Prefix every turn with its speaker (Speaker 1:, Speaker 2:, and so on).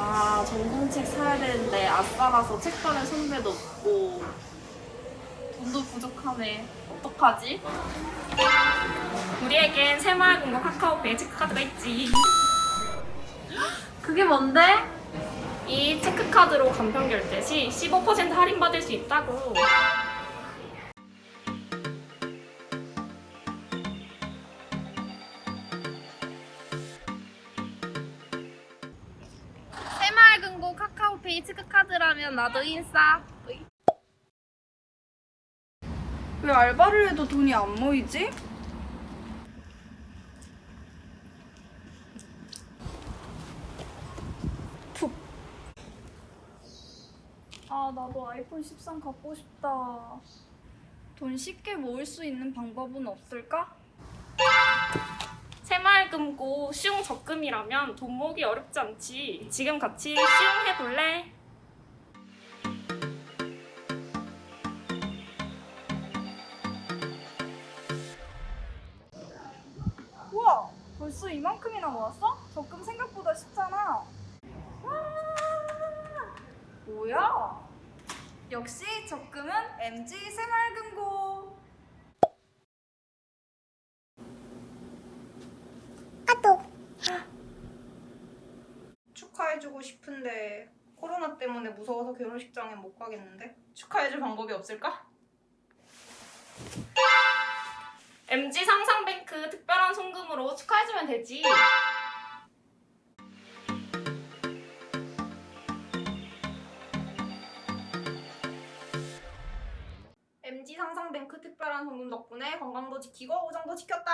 Speaker 1: 아, 전공책 사야 되는데 아싸라서 책단에 선배도 없고 돈도 부족하네. 어떡하지?
Speaker 2: 우리에겐 새마을공고 카카오페이 체크카드가 있지.
Speaker 1: 그게 뭔데?
Speaker 2: 이 체크카드로 간편 결제 시 15% 할인받을 수 있다고.
Speaker 1: 새마을금고 카카오페이 체크카드라면 나도 인싸.
Speaker 3: 왜 알바를 해도 돈이 안 모이지? 푹. 아, 나도 아이폰 13 갖고 싶다. 돈 쉽게 모을 수 있는 방법은 없을까?
Speaker 2: 새마을금고 시용 적금이라면 돈 모으기 어렵지 않지. 지금 같이 시용해 볼래?
Speaker 3: 우와! 벌써 이만큼이나 모았어? 적금 생각보다 쉽잖아. 와! 뭐야? 역시 적금은 MG 새마을금고.
Speaker 4: 축하해주고 싶은데 코로나 때문에 무서워서 결혼식장에 못 가겠는데 축하해줄 방법이 없을까?
Speaker 2: MG 상상뱅크 특별한 송금으로 축하해주면 되지.
Speaker 4: MG 상상뱅크 특별한 송금 덕분에 건강도 지키고 우정도 지켰다.